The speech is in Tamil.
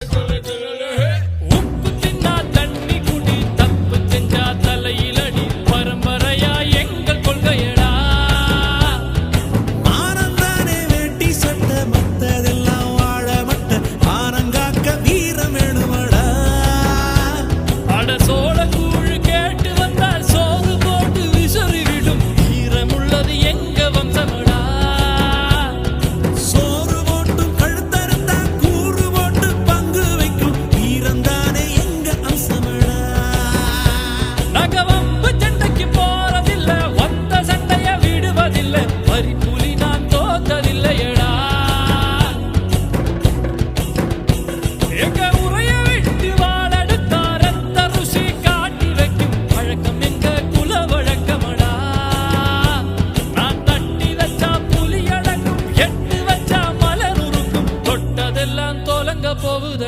Dale, எல்லாம் தொலங்க போகுது.